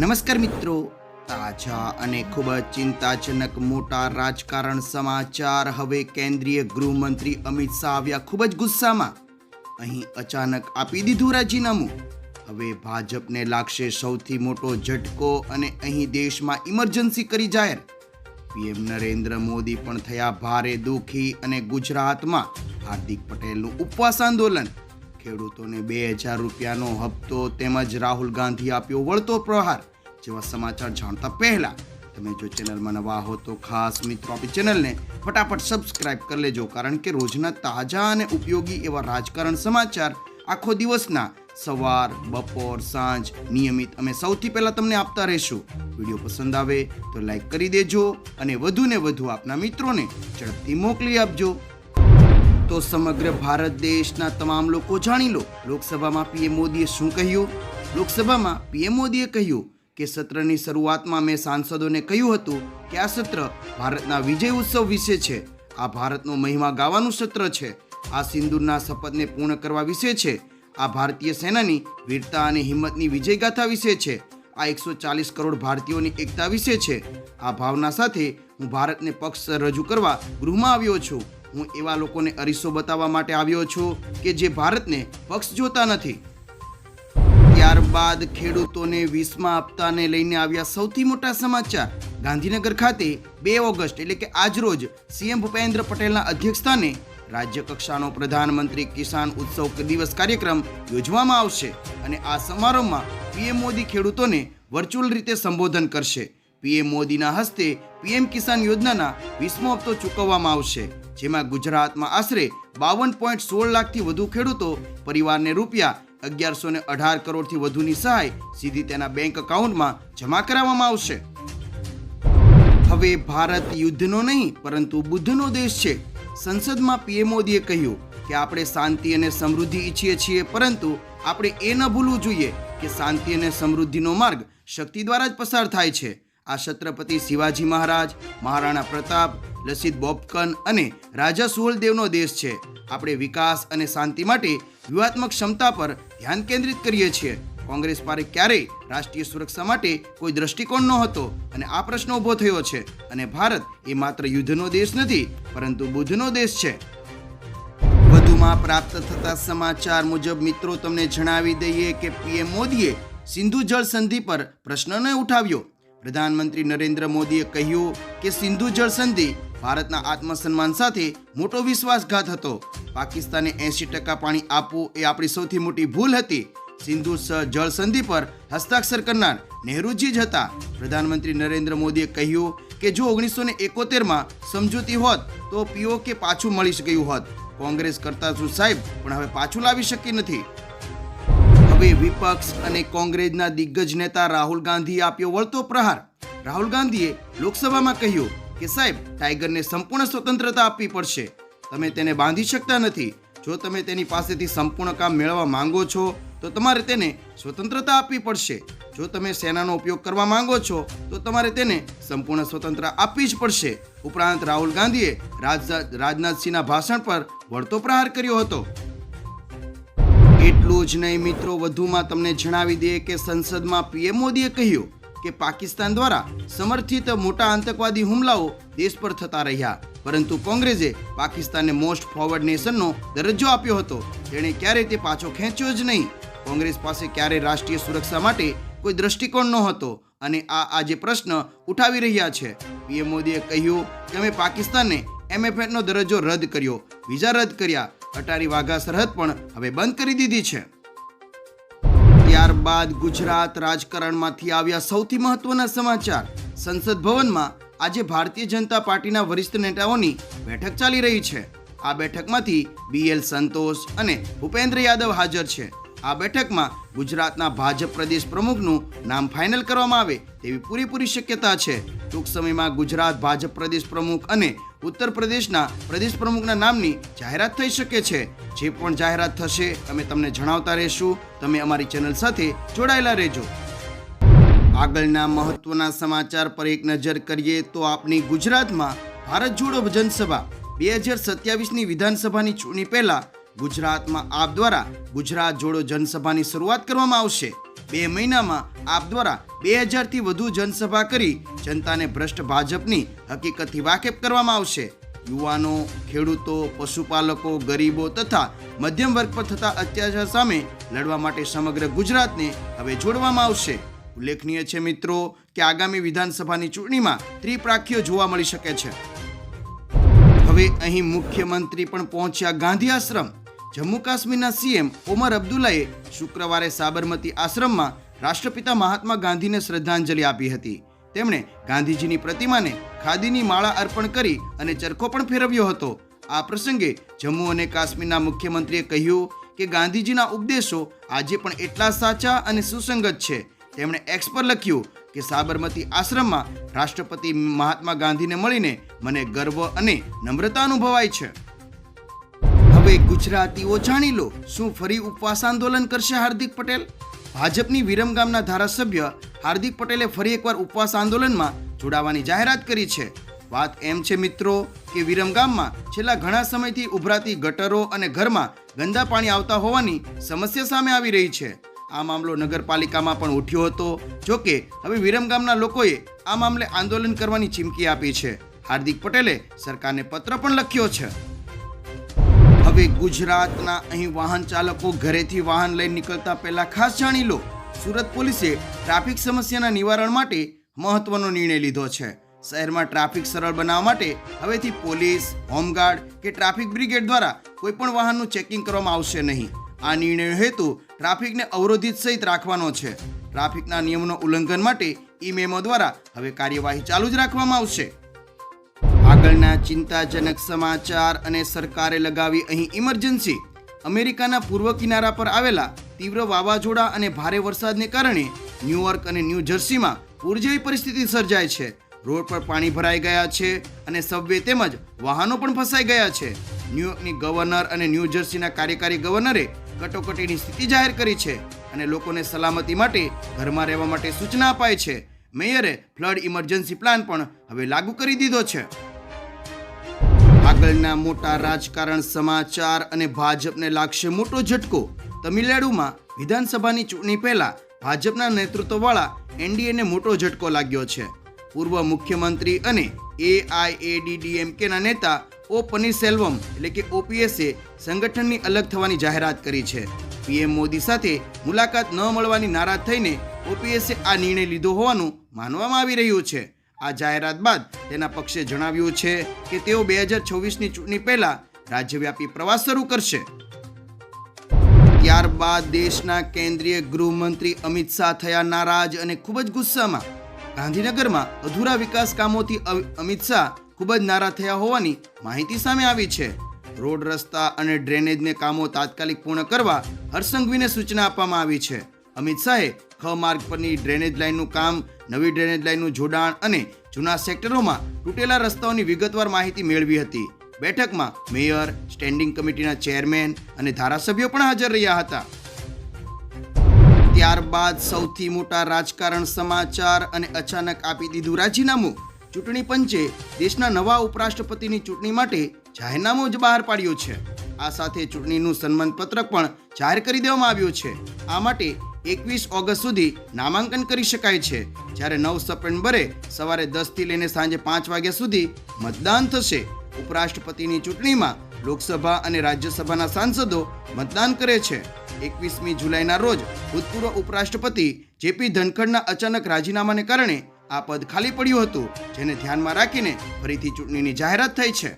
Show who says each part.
Speaker 1: નમસ્કાર મિત્રો. તાજા અને ખૂબ જ ચિંતાજનક મોટા રાજકારણ સમાચાર હવે કેન્દ્રીય ગૃહમંત્રી અમિત શાહ આવ્યા ખૂબ જ ગુસ્સામાં. અહીં અચાનક આપી દીધું રાજીનામું. હવે ભાજપને લાગશે સૌથી મોટો ઝટકો અને અહીં દેશમાં ઇમરજન્સી કરી જાહેર. પીએમ નરેન્દ્ર મોદી પણ થયા ભારે દુઃખી અને ગુજરાતમાં હાર્દિક પટેલનું ઉપવાસ આંદોલન. ખેડૂતોને બે હજાર રૂપિયાનો હપ્તો તેમજ રાહુલ ગાંધી આપ્યો વળતો પ્રહાર જેવા સમાચાર જાણતા પહેલા તમે જો ચેનલમાં નવા હો તો ખાસ મિત્રો આપણી ચેનલને ફટાફટ સબસ્ક્રાઇબ કરી લેજો, કારણ કે રોજના તાજા અને ઉપયોગી એવા રાજકારણ સમાચાર આખો દિવસના સવાર, બપોર, સાંજ નિયમિત અમે સૌથી પહેલાં તમને આપતા રહીશું. વીડિયો પસંદ આવે તો લાઈક કરી દેજો અને વધુને વધુ આપના મિત્રોને ઝડપથી મોકલી આપજો. તો સમગ્ર ભારત દેશના તમામ લોકો જાણી લો. લોકસભામાં પીએમ મોદીએ શું કહ્યું? લોકસભામાં પીએમ મોદીએ કહ્યું કે સત્રની શરૂઆતમાં મેં સાંસદોને કહ્યું હતું કે આ સત્ર ભારતના વિજય ઉત્સવ વિશે છે. આ ભારતનો મહિમા ગાવાનું સત્ર છે. આ સિંદૂરના શપથને પૂર્ણ કરવા વિશે છે. આ ભારતીય સેનાની વીરતા અને હિંમતની વિજયગાથા વિશે છે. આ એકસો ચાલીસ કરોડ ભારતીયોની એકતા વિશે છે. આ ભાવના સાથે હું ભારતને પક્ષ રજૂ કરવા ગૃહમાં આવ્યો છું. હું એવા લોકોને અરીસો બતાવવા માટે આવ્યો છું કે જે ભારતને પક્ષ જોતા નથી. ત્યારબાદ ખેડૂતોને વીસમા હપ્તાને લઈને આવ્યા સૌથી મોટા સમાચાર. ગાંધીનગર ખાતે બે ઓગસ્ટ, એટલે કે આજરોજ, સીએમ ભૂપેન્દ્ર પટેલના અધ્યક્ષસ્થાને રાજ્ય કક્ષાનો પ્રધાનમંત્રી કિસાન ઉત્સવ દિવસ કાર્યક્રમ યોજવામાં આવશે અને આ સમારોહમાં પીએમ મોદી ખેડૂતોને વર્ચ્યુઅલ રીતે સંબોધન કરશે. પીએમ મોદીના હસ્તે પીએમ કિસાન યોજનાના વીસમો હપ્તો ચૂકવવામાં આવશે. જેમાં ગુજરાતમાં આશરે બાવન પોઈન્ટ સોળ લાખથી વધુ ખેડૂતો પરિવારને રૂપિયા અગિયારસો ને અઢાર કરોડથી વધુની સહાય સીધી તેના બેંક એકાઉન્ટમાં જમા કરાવવામાં આવશે. હવે ભારત યુદ્ધનો નહીં, પરંતુ બુદ્ધનો દેશ છે. સંસદમાં પીએમ મોદીએ કહ્યું કે આપણે શાંતિ અને સમૃદ્ધિ ઈચ્છીએ છીએ, પરંતુ આપણે એ ન ભૂલવું જોઈએ કે શાંતિ અને સમૃદ્ધિનો માર્ગ શક્તિ દ્વારા જ પસાર થાય છે. આ છત્રપતિ શિવાજી મહારાજ, મહારાણા પ્રતાપ લસિત બોપકન અને રાજા સુહલદેવનો દેશ છે. આપણે વિકાસ અને શાંતિ માટે વ્યૂહાત્મક ક્ષમતા પર ધ્યાન કેન્દ્રિત કરીએ છીએ. કોંગ્રેસ પારે ક્યારેય રાષ્ટ્રીય સુરક્ષા માટે કોઈ દ્રષ્ટિકોણ નહોતો અને આ પ્રશ્ન ઊભો થયો છે અને ભારત એ માત્ર યુદ્ધનો દેશ નથી, પરંતુ બુદ્ધનો દેશ છે. વધુમાં પ્રાપ્ત થતા સમાચાર મુજબ મિત્રો, તમને જણાવી દઈએ કે પીએમ મોદીએ સિંધુ જળ સંધિ પર પ્રશ્ન ન ઉઠાવ્યો. પ્રધાનમંત્રી નરેન્દ્ર મોદીએ કહ્યું કે સિંધુ જળ સંધિ ભારતના આત્મસન્માન સાથે મોટો વિશ્વાસઘાત હતો. પાકિસ્તાને એંશી ટકા પાણી આપવું એ આપણી સૌથી મોટી ભૂલ હતી. સિંધુ જળ સંધિ પર હસ્તાક્ષર કરનાર નહેરુજી જ હતા. પ્રધાનમંત્રી નરેન્દ્ર મોદીએ કહ્યું કે જો ઓગણીસો ને એકોતેરમાં સમજૂતી હોત, તો પીઓકે પાછું મળી ગયું હોત. કોંગ્રેસ કરતા શું સાહેબ? પણ હવે પાછું લાવી શકી નથી. હવે વિપક્ષ અને કોંગ્રેસના દિગ્ગજ નેતા રાહુલ ગાંધીએ આપ્યો વળતો પ્રહાર. રાહુલ ગાંધીએ લોકસભામાં કહ્યું કે સાહેબ, ટાઈગરને સંપૂર્ણ સ્વતંત્રતા આપવી પડશે. તમે તેને બાંધી શકતા નથી. જો તમે તેની પાસેથી સંપૂર્ણ કામ મેળવવા માંગો છો, તો તમારે તેને સ્વતંત્રતા આપવી પડશે. જો તમે સેનાનો ઉપયોગ કરવા માંગો છો, તો તમારે તેને સંપૂર્ણ સ્વતંત્રતા આપવી જ પડશે. ઉપરાંત રાહુલ ગાંધીએ રાજ- રાજનાથસિંહના ભાષણ પર વળતો પ્રહાર કર્યો હતો. એટલું જ નહીં મિત્રો, વધુમાં તમને જણાવી દઈએ કે સંસદમાં પીએમ મોદીએ કહ્યું કે પાકિસ્તાન દ્વારા સમર્થિત મોટા આતંકવાદી હુમલાઓ દેશ પર થતા રહ્યા. પરંતુ કોંગ્રેસે પાકિસ્તાનને મોસ્ટ ફોરવર્ડ નેશનનો દરજ્જો આપ્યો હતો. તેણે ક્યારેય તે પાછો ખેંચ્યો જ નહીં. કોંગ્રેસ પાસે ક્યારે રાષ્ટ્રીય સુરક્ષા માટે કોઈ દ્રષ્ટિકોણ નહોતો અને આ આજે પ્રશ્ન ઉઠાવી રહ્યા છે. પીએમ મોદીએ કહ્યું કે અમે પાકિસ્તાનને એમએફએનો દરજ્જો રદ કર્યો. વિઝા રદ કર્યા. અટારી વાઘા સરહદ પણ હવે બંધ કરી દીધી છે. ત્યારબાદ ગુજરાત રાજકારણમાંથી આવ્યા સૌથી મહત્વના સમાચાર. સંસદ ભવનમાં આજે ભારતીય જનતા પાર્ટીના વરિષ્ઠ નેતાઓની બેઠક ચાલી રહી છે. આ બેઠકમાંથી બીએલ સંતોષ અને ભૂપેન્દ્ર યાદવ હાજર છે. આ બેઠકમાં ગુજરાતના ભાજપ પ્રદેશ પ્રમુખનું નામ ફાઇનલ કરવામાં આવે તેવી પૂરેપૂરી શક્યતા છે. ટૂંક સમયમાં ગુજરાત ભાજપ પ્રદેશ પ્રમુખ અને ઉત્તર પ્રદેશના પ્રદેશ પ્રમુખના નામની જાહેરાત થઈ શકે છે. જે પણ જાહેરાત થશે, અમે તમને જણાવતા રહીશું. તમે અમારી ચેનલ સાથે જોડાયેલા રહેજો. આગળના મહત્વના સમાચાર પર એક નજર કરીએ તો આપની ગુજરાતમાં ભારત જોડો જનસભા બે હજાર સત્યાવીસની વિધાનસભાની ચૂંટણી પહેલા ગુજરાતમાં આપ દ્વારા ગુજરાત જોડો જનસભાની શરૂઆત કરવામાં આવશે. બે મહિનામાં આપ દ્વારા બે હજારથી વધુ જનસભા કરી જનતાને ભ્રષ્ટ ભાજપની હકીકતથી વાકેફ કરવામાં આવશે. યુવાનો, ખેડૂતો, પશુપાલકો, ગરીબો તથા મધ્યમ વર્ગ પર થતા અત્યાચાર સામે લડવા માટે સમગ્ર ગુજરાતને હવે જોડવામાં આવશે. ઉલ્લેખનીય છે મિત્રો કે આગામી વિધાનસભાની ચૂંટણીમાં ત્રિપ્રાખ્યો જોવા મળી શકે છે. હવે અહીં મુખ્યમંત્રી પણ પહોંચ્યા ગાંધી આશ્રમ. જમ્મુ કાશ્મીરના સીએમ ઓમર અબ્દુલ્લાએ શુક્રવારે સાબરમતી આશ્રમમાં રાષ્ટ્રપિતા મહાત્મા ગાંધીને શ્રદ્ધાંજલિ આપી હતી. તેમણે ગાંધીજીની પ્રતિમાને ખાદીની માળા અર્પણ કરી અને ચરખો પણ ફેરવ્યો હતો. આ પ્રસંગે જમ્મુ અને કાશ્મીરના મુખ્યમંત્રીએ કહ્યું કે ગાંધીજીના ઉપદેશો આજે પણ એટલા સાચા અને સુસંગત છે. તેમણે એક્સ પર લખ્યું કે સાબરમતી આશ્રમમાં રાષ્ટ્રપતિ મહાત્મા ગાંધીને મળીને મને ગર્વ અને નમ્રતા અનુભવાય છે. હવે ગુજરાતીઓ જાણી લો. શું ફરી ઉપવાસ આંદોલન કરશે હાર્દિક પટેલ? ભાજપની વિરમગામના ધારાસભ્ય હાર્દિક પટેલે ફરી એકવાર ઉપવાસ આંદોલનમાં જોડાવાની જાહેરાત કરી છે. વાત એમ છે મિત્રો કે વિરમગામમાં છેલ્લા ઘણા સમયથી ઉભરાતી ગટરો અને ઘરમાં ગંદા પાણી આવતા હોવાની સમસ્યા સામે આવી રહી છે. આ મામલો નગરપાલિકામાં પણ ઉઠ્યો હતો. જો કે હવે વિરમગામના લોકોએ આ મામલે આંદોલન કરવાની ચીમકી આપી છે. હાર્દિક પટેલે સરકારને પત્ર પણ લખ્યો છે. હવે ગુજરાતના અહીં વાહન ચાલકો ઘરેથી વાહન લઈ નીકળતા પહેલા ખાસ જાણી લો. સુરત પોલીસે ટ્રાફિક સમસ્યાના નિવારણ માટે મહત્વનો નિર્ણય લીધો છે. શહેરમાં ટ્રાફિક સરળ બનાવવા માટે હવેથી પોલીસ, હોમગાર્ડ કે ટ્રાફિક બ્રિગેડ દ્વારા કોઈ પણ વાહનનું ચેકિંગ કરવામાં આવશે નહીં. આ નિર્ણય હેતુ ટ્રાફિકને અવરોધિત સહિત રાખવાનો છે. ટ્રાફિકના નિયમોનો ઉલ્લંઘન માટે ઈ મેમો દ્વારા હવે કાર્યવાહી ચાલુ જ રાખવામાં આવશે. આગળના ચિંતાજનક સમાચાર અને સરકારે લગાવી અહીં ઇમરજન્સી. અમેરિકાના પૂર્વ કિનારા પર આવેલા તીવ્ર વાવાઝોડા અને ભારે વરસાદને કારણે ન્યૂયોર્ક અને ન્યૂ જર્સીમાં પૂર જેવી પરિસ્થિતિ સર્જાય છે. રોડ પર પાણી ભરાઈ ગયા છે અને સબવે તેમજ વાહનો પણ ફસાઈ ગયા છે. ન્યૂયોર્કની ગવર્નર અને ન્યૂ જર્સીના કાર્યકારી ગવર્નરે કટોકટીની સ્થિતિ જાહેર કરી છે અને લોકોને સલામતી માટે ઘરમાં રહેવા માટે સૂચના અપાઈ છે. મેયરે ફ્લડ ઇમરજન્સી પ્લાન પણ હવે લાગુ કરી દીધો છે. આગળના મોટા રાજકારણ સમાચાર અને ભાજપને લાગશે મોટો ઝટકો. તમિલનાડુમાં વિધાનસભાની ચૂંટણી પહેલા ભાજપના નેતૃત્વવાળા એનડીએને મોટો ઝટકો લાગ્યો છે. પૂર્વ મુખ્યમંત્રી અને એઆઈએડીડીએમકેના નેતા ઓ પનીરસેલ્વમ એટલે કે ઓપીએસે સંગઠનની અલગ થવાની જાહેરાત કરી છે. પીએમ મોદી સાથે મુલાકાત ન મળવાની નારાજ થઈને ઓપીએસે આ નિર્ણય લીધો હોવાનું માનવામાં આવી રહ્યું છે. આ જાહેરાત બાદ તેના પક્ષે જણાવ્યું છે કે તેઓ બે હજાર છવ્વીસની ચૂંટણી પહેલા રાજ્યવ્યાપી પ્રવાસ શરૂ કરશે. ત્યારબાદ દેશના કેન્દ્રીય ગૃહમંત્રી અમિત શાહ થયા નારાજ અને ખૂબ જ ગુસ્સામાં. ગાંધીનગરમાં અધૂરા વિકાસ કામોથી અમિત શાહ ખૂબ જ નારાજ થયા હોવાની માહિતી સામે આવી છે. રોડ રસ્તા અને ડ્રેનેજને કામો તાત્કાલિક પૂર્ણ કરવા હરસંઘવીને સૂચના આપવામાં આવી છે. અમિત શાહે ખ માર્ગ પરની ડ્રેનેજ લાઇનનું કામ, નવી ડ્રેનેજ લાઇનનું જોડાણ અને જૂના સેક્ટરોમાં તૂટેલા રસ્તાઓની વિગતવાર માહિતી મેળવી હતી. બેઠકમાં મેયર સ્ટેન્ડિંગ કમિટીના ચેરમેન અને ધારાસભ્યો પણ હાજર રહ્યા હતા. ત્યારબાદ સૌથી મોટા રાજકારણ સમાચાર અને અચાનક આપી દીધું રાજીનામું. ચૂંટણી પંચે દેશના નવા ઉપરાષ્ટ્રપતિની ચૂંટણી માટે જાહેરનામું જ બહાર પાડ્યું છે. આ સાથે ચૂંટણીનું સન્માન પત્રક પણ જાહેર કરી દેવામાં આવ્યું છે. આ માટે એકવીસ ઓગસ્ટ સુધી નામાંકન કરી શકાય છે. જ્યારે નવ સપ્ટેમ્બરે સવારે દસથી લઈને સાંજે પાંચ વાગ્યા સુધી મતદાન થશે. ઉપરાષ્ટ્રપતિની ચૂંટણીમાં લોકસભા અને રાજ્યસભાના સાંસદો મતદાન કરે છે. એકવીસમી જુલાઈના રોજ ભૂતપૂર્વ ઉપરાષ્ટ્રપતિ જેપી ધનખડના અચાનક રાજીનામાને કારણે આ પદ ખાલી પડ્યું હતું, જેને ધ્યાનમાં રાખીને ફરીથી ચૂંટણીની જાહેરાત થઈ છે.